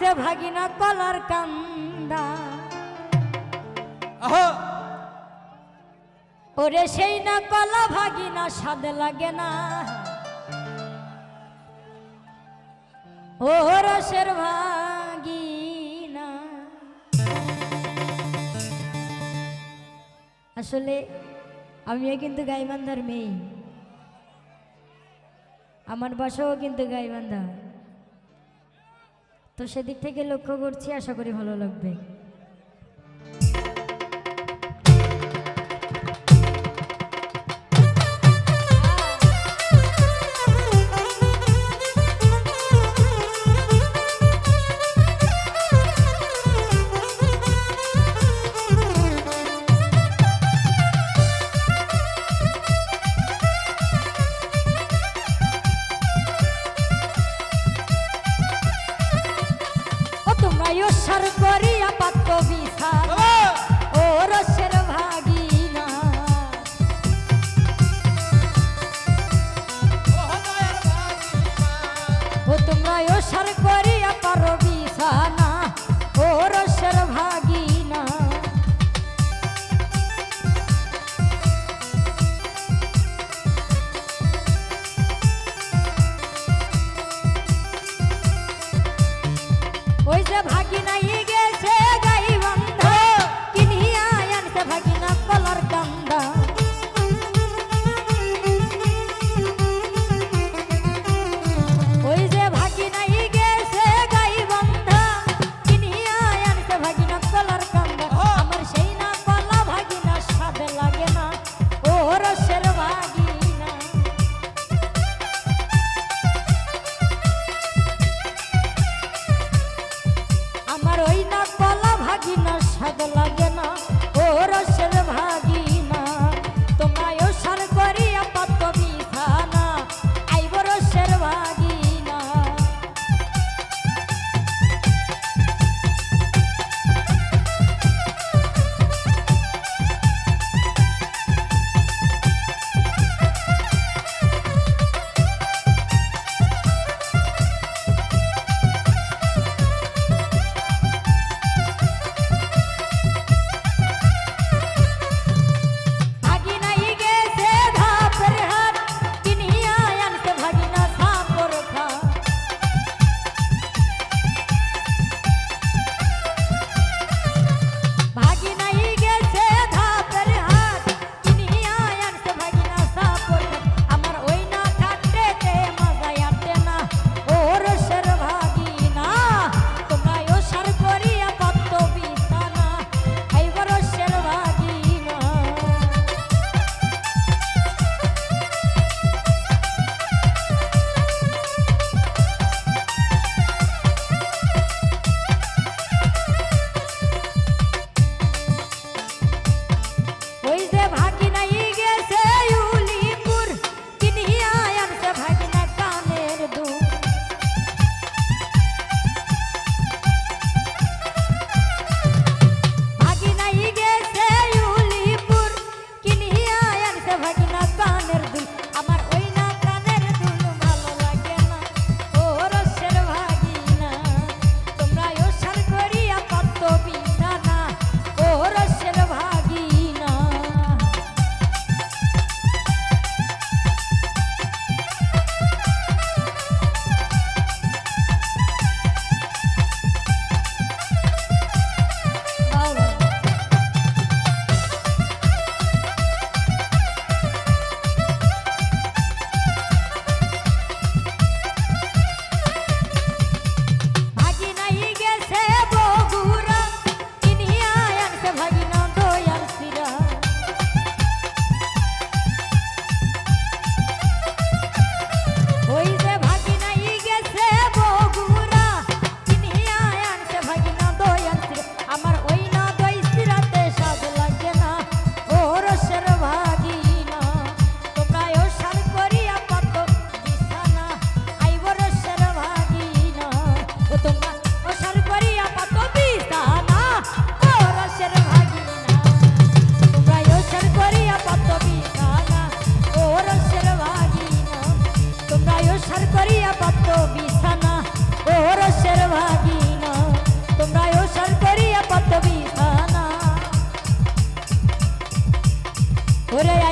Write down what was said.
আসছে ভাগিনা কলার কান্দা। ওরে সেই না কলা ভাগিনা স্বাদ লাগে না। ও রসের ভাগিনা। আসলে আমিও কিন্তু গাইবান্ধার মেয়ে। আমার বাসাও কিন্তু গাইবান্ধা। তো সেদিক থেকে লক্ষ্য করছি আশা করি ভালো লাগবে। ও তোমরা ও সার করিয়া পারো বিছানা ও রসের ভাগ ஒரே